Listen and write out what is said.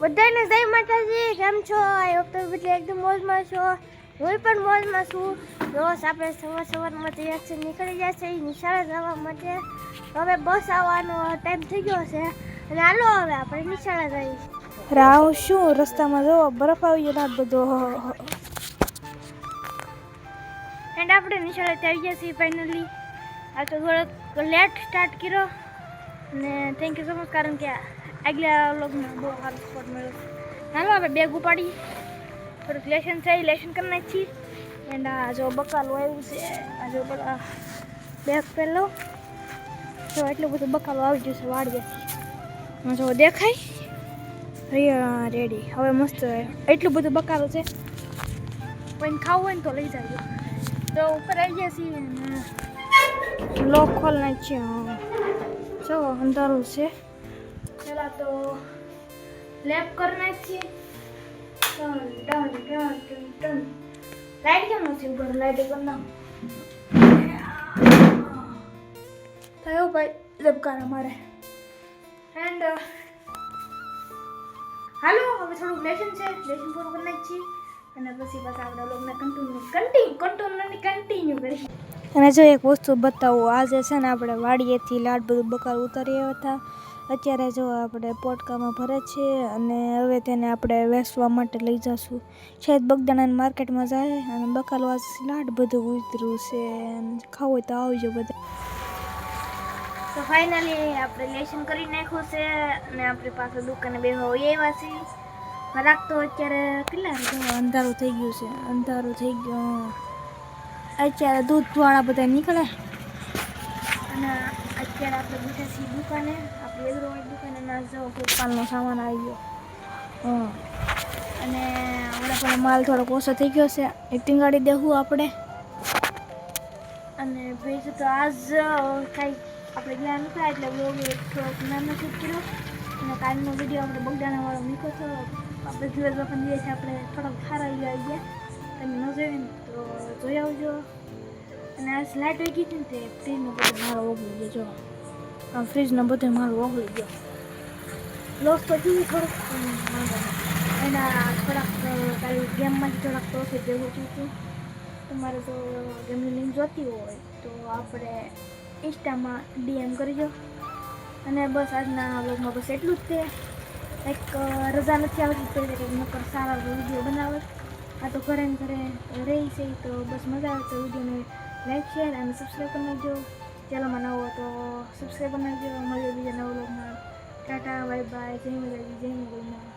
બધાને જય માતાજી કેમ છો? આઈ હોપ તો બધા એકદમ મોજમાં છો. હું પણ મોજમાં છું. રોજ આપણે સવાર સવારમાં તૈયાર છે નીકળી જાય છે નિશાળે જવા માટે. હવે બસ આવવાનો ટાઈમ થઈ ગયો છે. અને હાલો હવે આપણે નિશાળે જઈએ રાવ શું રસ્તામાં જો બરફ આવી ગયો બધો? એન્ડ આપણે નિશાળે આવી ગયા છીએ ફાઇનલી આ તો થોડોક લેટ સ્ટાર્ટ કર્યો. અને થેન્ક યુ સો મચ કારણ કે આગલા વ્લોગમાં બહુ સારો સ્પોટ મળ્યો ચાલો આપણે બેગ ઉપાડી થોડુંક લેશન છે લેશન કરી નાખી એન્ડ આ જો બકાલું આવ્યું છે, આ જો બધા બેગ પહેલો તો એટલું બધું બકાલું આવી ગયું છે, વાડીએથી. જો દેખાય. રેડી હવે મસ્ત એટલું બધું બકાલું છે. કોઈ ખાવું હોય ને તો લઈ જાજો. તો ઉપર આવી ગયા છીએ લોક ખોલ નાખીએ હા. જો અંધારું છે. પેલા તો લેપ કરી નાખીએ. ટન ટન ટન ટન ટન લાઈટ કેમ નથી ઉપર? લાઈટ કરી નાખ થયો ભાઈ ઝબકાર અમારે એન્ડ હાલો હવે થોડું લેશન છે. લેશન પૂરું કરી નાખીએ. અને પછી પાછા આપણે લોકોને કન્ટિન્યુ કન્ટિન્યુ કન્ટિન્યુ કન્ટિન્યુ કરીએ અને જો એક વસ્તુ બતાવું આજે છે ને આપણે વાડીએથી લાડ બધું બકાર ઉતારી આવ્યા હતા. અત્યારે જો આપણે પોટકામાં ભરે છે અને હવે તેને આપણે વેચવા માટે લઈ જશું. શાયદ બગદાણાને માર્કેટમાં જાય અને બકાલવા લાટ બધું ઉતર્યું છે ખાવું હોય તો આવજો બધા. તો ફાઇનલી આપણે લેશન કરી નાખ્યું છે અને આપણી પાસે દુકાને બે હોય એવા છે. ખરાક તો અત્યારે કેટલા અંધારું થઈ ગયું છે અંધારું થઈ ગયું. અત્યારે દૂધવાળા બધા નીકળે અને અત્યારે આપણે બેઠા છીએ દુકાને, આપણે એગ્રોવાળી દુકાને, ના જવો પાલનો સામાન આવી ગયો અને હમણાં પણ માલ થોડોક ઓછો થઈ ગયો છે. એક્ટિંગ ગાડી દેવું આપણે. અને ભાઈ તો આજ કાંઈ આપણે જ્ઞાન થાય એટલે બ્લોગ થોડોક નાનો શૂટ કર્યો. અને કાલનો વીડિયો આપણે બગદાણાવાળો મૂક્યો હતો આપણે દિવસ પણ દિવસે આપણે થોડોક સારા આવી ગયા તમે ન જોઈએ તો જોઈ આવજો. અને આ સ્લાઇડ ગઈ હતી ને તે ફ્રીજનો બધો મારો ઓગળી ગયો, જો. આ ફ્રીજનો બધો મારો ઓગળી ગયો. લોસ થયું થોડુંક. એના થોડાક કાલે ગેમમાં થોડાક પ્રોફિટ જેવું થયું હતું. તમારે જો ગેમની લિંક જોતી હોય, તો આપણે ઇન્સ્ટામાં ડીએમ કરજો અને બસ આજના વ્લોગમાં બસ એટલું જ છે. એક રજા નથી આવતી તો નકર સારા વીડિયો બનાવે આ તો ઘરે ઘરે રહી છે, તો બસ મજા આવે તો વિડીયોને. લાઈક શેર અને સબસ્ક્રાઈબ કરી નાખજો ચેનલમાં નવો તો સબસ્ક્રાઈબ કરી નાખજો મળીએ બીજા નવા વ્લોગમાં ટાટા બાય બાય જય માતાજી જય માતાજી